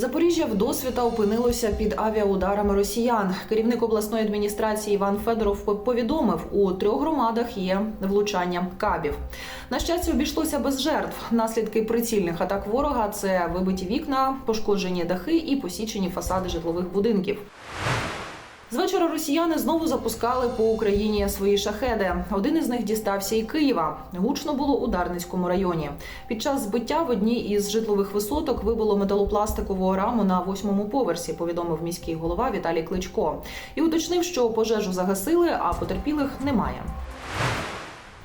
Запоріжжя вдосвіта опинилося під авіаударами росіян. Керівник обласної адміністрації Іван Федоров повідомив, у трьох громадах є влучання кабів. На щастя, обійшлося без жертв. Наслідки прицільних атак ворога це вибиті вікна, пошкоджені дахи і посічені фасади житлових будинків. З вечора росіяни знову запускали по Україні свої шахеди. Один із них дістався і Києва. Гучно було у Дарницькому районі. Під час збиття в одній із житлових висоток вибило металопластикову раму на восьмому поверсі. Повідомив міський голова Віталій Кличко і уточнив, що пожежу загасили, а потерпілих немає.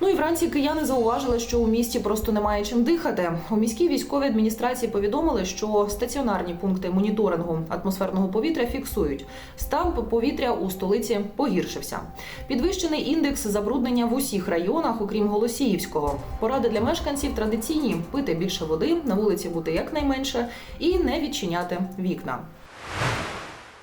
Ну і вранці кияни зауважили, що у місті просто немає чим дихати. У міській військовій адміністрації повідомили, що стаціонарні пункти моніторингу атмосферного повітря фіксують. Стан повітря у столиці погіршився. Підвищений індекс забруднення в усіх районах, окрім Голосіївського. Поради для мешканців традиційні: пити більше води, на вулиці бути якнайменше і не відчиняти вікна.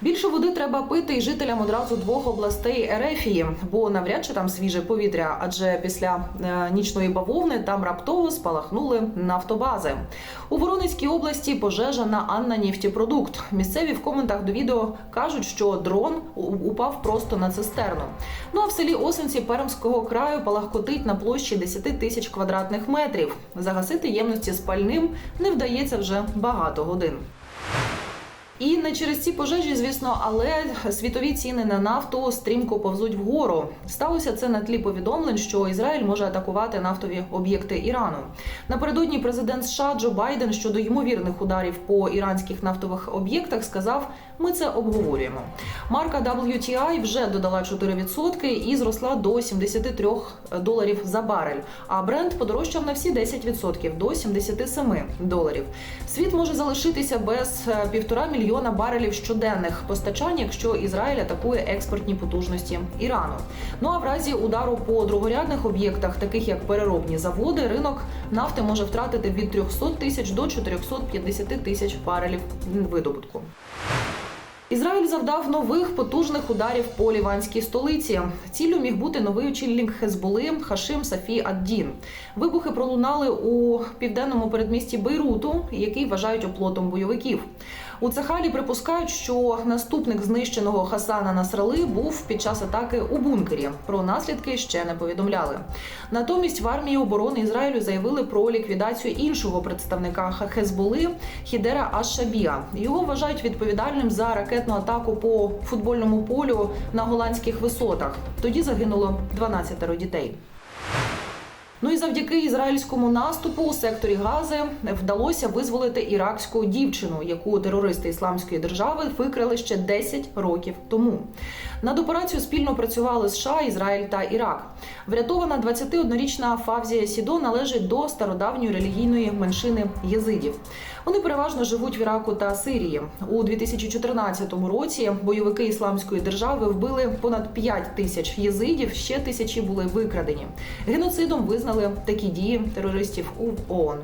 Більше води треба пити і жителям одразу двох областей Ерефії, бо навряд чи там свіже повітря, адже після е, нічної бавовни там раптово спалахнули нафтобази. У Воронезькій області пожежа на Анна Нефтепродукт. Місцеві в коментах до відео кажуть, що дрон упав просто на цистерну. Ну а в селі Осенці Пермського краю палахкотить на площі 10 тисяч квадратних метрів. Загасити ємності спальним не вдається вже багато годин. І не через ці пожежі, звісно, але світові ціни на нафту стрімко повзуть вгору. Сталося це на тлі повідомлень, що Ізраїль може атакувати нафтові об'єкти Ірану. Напередодні президент США Джо Байден щодо ймовірних ударів по іранських нафтових об'єктах сказав: ми це обговорюємо. Марка WTI вже додала 4% і зросла до 73 доларів за барель. А бренд подорожчав на всі 10% до 77 доларів. Світ може залишитися без е, півтора мільйона барелів щоденних постачань, якщо Ізраїль атакує експортні потужності Ірану. Ну а в разі удару по другорядних об'єктах, таких як переробні заводи, ринок нафти може втратити від 300 тисяч до 450 тисяч барелів видобутку. Ізраїль завдав нових потужних ударів по ліванській столиці. Ціллю міг бути новий очільник Хезболи Хашим Сафі Ад-Дін. Вибухи пролунали у південному передмісті Бейруту, який вважають оплотом бойовиків. У Цахалі припускають, що наступник знищеного Хасана Насрали був під час атаки у бункері. Про наслідки ще не повідомляли. Натомість в армії оборони Ізраїлю заявили про ліквідацію іншого представника Хезболи Хідера Аш-Шабія. Його вважають відповідальним за ракетну атаку по футбольному полю на голландських висотах. Тоді загинуло 12 дітей. Ну і завдяки ізраїльському наступу у секторі Гази вдалося визволити іракську дівчину, яку терористи ісламської держави викрали ще 10 років тому. Над операцією спільно працювали США, Ізраїль та Ірак. Врятована 21-річна Фавзія Сідо належить до стародавньої релігійної меншини єзидів. Вони переважно живуть в Іраку та Сирії. У 2014 році бойовики ісламської держави вбили понад 5 тисяч єзидів, ще тисячі були викрадені. Геноцидом визнали такі дії терористів у ООН.